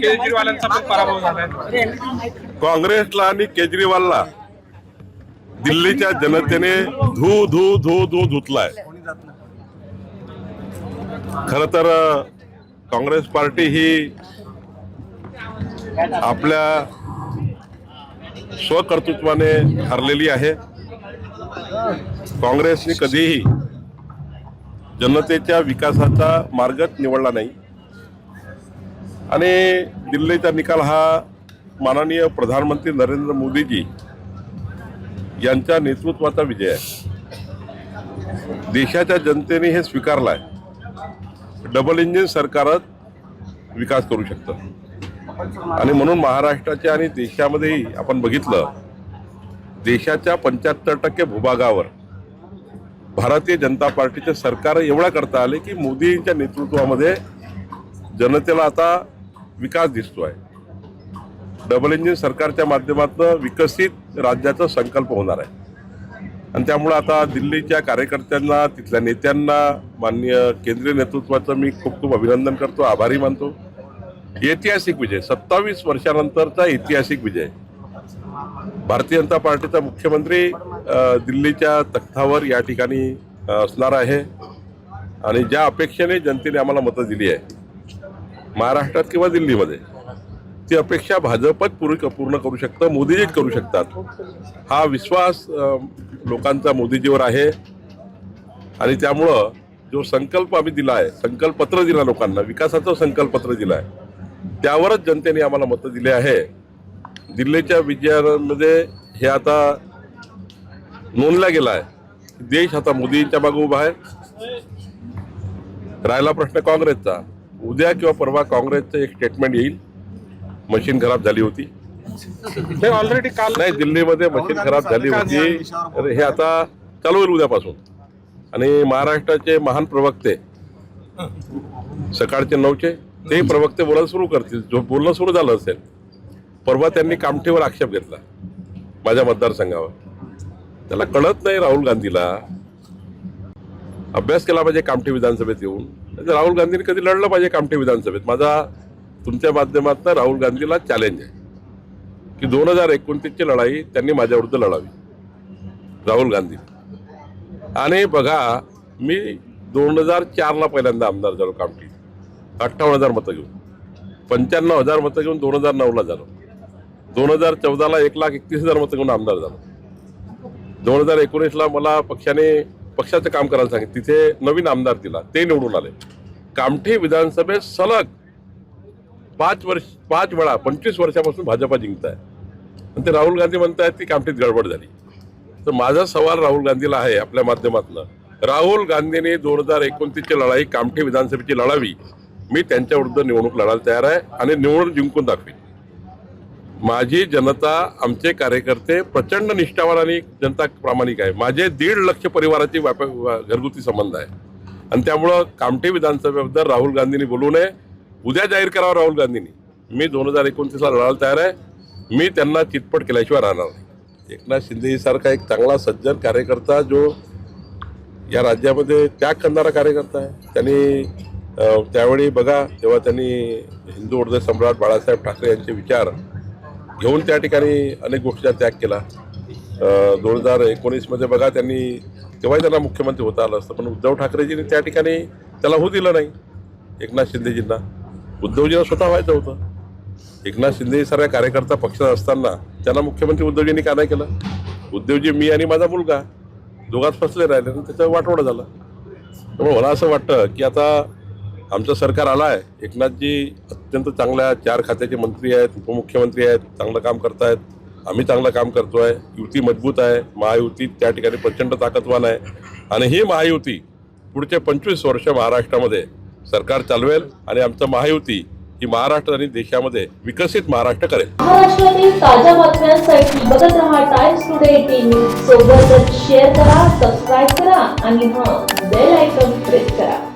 केजरीवालांचा पण पराभव झालाय. काँग्रेसला आणि केजरीवालला दिल्लीच्या जनतेने धू धू धू धू धुतलाय. खर तर काँग्रेस पार्टी ही आपल्या स्वकर्तृत्वाने हरलेली आहे. काँग्रेसने कधीही जनतेच्या विकासाचा मार्गच निवडला नाही. आणि दिल्लीचा निकाल हा माननीय प्रधानमंत्री नरेंद्र मोदीजी यांच्या नेतृत्वाचा विजय आहे. देशाच्या जनतेने हे स्वीकारलं आहे डबल इंजिन सरकारच विकास करू शकतं. आणि म्हणून महाराष्ट्राच्या आणि देशामध्येही आपण बघितलं देशाच्या पंच्याहत्तर टक्के भूभागावर भारतीय जनता पार्टीचे सरकार एवढा करता आले की मोदींच्या नेतृत्वामध्ये जनतेला आता विकास दिसतो आहे डबल इंजिन सरकारच्या माध्यमातून विकसित राज्याचा संकल्प होणार आहे. आणि त्यामुळं आता दिल्लीच्या कार्यकर्त्यांना तिथल्या नेत्यांना मान्य केंद्रीय नेतृत्वाचं मी खूप खूप अभिनंदन करतो आभारी मानतो. ऐतिहासिक विजय सत्तावीस वर्षानंतरचा ऐतिहासिक विजय. भारतीय जनता पार्टीचा मुख्यमंत्री दिल्लीच्या तख्तावर या ठिकाणी असणार आहे. आणि ज्या अपेक्षेने जनतेने आम्हाला मतं दिली आहे महाराष्ट्रात किंवा दिल्लीमध्ये ती अपेक्षा भाजपच पूर्ण पूर्ण करू शकतं मोदीजीच करू शकतात. हा विश्वास लोकांचा मोदीजीवर आहे. आणि त्यामुळं जो संकल्प आम्ही दिला आहे संकल्पपत्र दिला लोकांना विकासाचं संकल्पपत्र दिलं आहे त्यावरच जनतेने आम्हाला मतं दिले आहे. दिल्लीच्या विजयामध्ये हे आता नोंदला गेला आहे. देश आता मोदींच्या मागे उभा आहे. राहिला प्रश्न काँग्रेसचा. उद्या किंवा परवा काँग्रेसचं एक स्टेटमेंट येईल. मशीन खराब झाली होती. ऑलरेडी काल नाही दिल्लीमध्ये मशीन खराब झाली होती. तर हे आता चालू होईल उद्यापासून. आणि महाराष्ट्राचे महान प्रवक्ते सकाळचे नऊचे ते प्रवक्ते बोलायला सुरू करतील. जो बोलणं सुरू झालं असेल परवा त्यांनी कामठीवर आक्षेप घेतला माझ्या मतदारसंघावर. त्याला कळत नाही राहुल गांधीला. अभ्यास केला पाहिजे कामठी विधानसभेत येऊन. राहुल गांधीने कधी लढलं पाहिजे कामठी विधानसभेत? माझा तुमच्या माध्यमातून राहुल गांधीला चॅलेंज आहे की दोन हजार एकोणतीसची लढाई त्यांनी माझ्याविरुद्ध लढावी. राहुल गांधी. आणि बघा मी दोन हजार चारला पहिल्यांदा आमदार झालो कामठी अठ्ठावन्न हजार मतं घेऊन. पंच्याण्णव हजार मतं घेऊन दोन हजार नऊला झालो. दोन हजार चौदाला एक लाख एकतीस हजार मतं घेऊन आमदार झालो. दोन हजार एकोणीसला मला पक्षाने पक्षाचं काम करायला सांगितलं. तिथे नवीन आमदार दिला. ते निवडून आले. कामठी विधानसभेत सलग पाच वर्ष पाच वेळा पंचवीस वर्षापासून भाजपा जिंकत आहे आणि ते राहुल गांधी म्हणतायत की कामठीत गडबड झाली. तर माझा सवाल राहुल गांधीला आहे आपल्या माध्यमातून. राहुल गांधीने दोन हजार एकोणतीसची लढाई कामठी विधानसभेची लढावी. मी त्यांच्याविरुद्ध निवडणूक लढायला तयार आहे आणि निवडणूक जिंकून दाखवी माझी जनता आमचे कार्यकर्ते प्रचंड निष्ठावान आणि जनता प्रामाणिक आहे. माझे दीड लक्ष परिवाराची व्याप घरगुती संबंध आहे. आणि त्यामुळं कामठी विधानसभेबद्दल राहुल गांधींनी बोलू नये. उद्या जाहीर करावं राहुल गांधींनी. मी दोन हजार एकोणतीसला लढायला तयार आहे. मी त्यांना चितपट केल्याशिवाय राहणार नाही. एकनाथ शिंदेसारखा एक चांगला सज्जन कार्यकर्ता जो या राज्यामध्ये त्याग करणारा कार्यकर्ता आहे. त्यांनी त्यावेळी बघा तेव्हा त्यांनी हिंदू हृदय सम्राट बाळासाहेब ठाकरे यांचे विचार घेऊन त्या ठिकाणी अनेक गोष्टीचा त्याग केला. दोन हजार एकोणीसमध्ये बघा त्यांनी तेव्हाही त्यांना मुख्यमंत्री होता आलं असतं पण उद्धव ठाकरेजींनी त्या ठिकाणी त्याला होऊ दिलं नाही. एकनाथ शिंदेजींना. उद्धवजींना स्वतः व्हायचं होतं. एकनाथ शिंदे सारख्या कार्यकर्ता पक्षात असताना त्यांना मुख्यमंत्री उद्धवजींनी का नाही केलं? उद्धवजी मी आणि माझा मुलगा दोघात फसले राहिले आणि त्याचं वाटवडं झालं. त्यामुळे मला असं वाटतं की आता आमचं सरकार आलं आहे. एकनाथजी अत्यंत चांगल्या चार खात्याचे मंत्री आहेत उपमुख्यमंत्री आहेत चांगलं काम करतायत. आम्ही चांगलं काम करतोय. युती मजबूत आहे. महायुती त्या ठिकाणी प्रचंड ताकदवान आहे. आणि ही महायुती पुढचे पंचवीस वर्ष महाराष्ट्रामध्ये सरकार चालवेल आणि आमचं महायुती ही महाराष्ट्र आणि देशामध्ये विकसित महाराष्ट्र करेल. महाराष्ट्रातील ताज्या बातम्यांसाठी बघत राहा टाइम्स टुडे टीव्ही. सोबतच शेअर करा सबस्क्राईब करा आणि हां बेल आयकॉन प्रेस करा.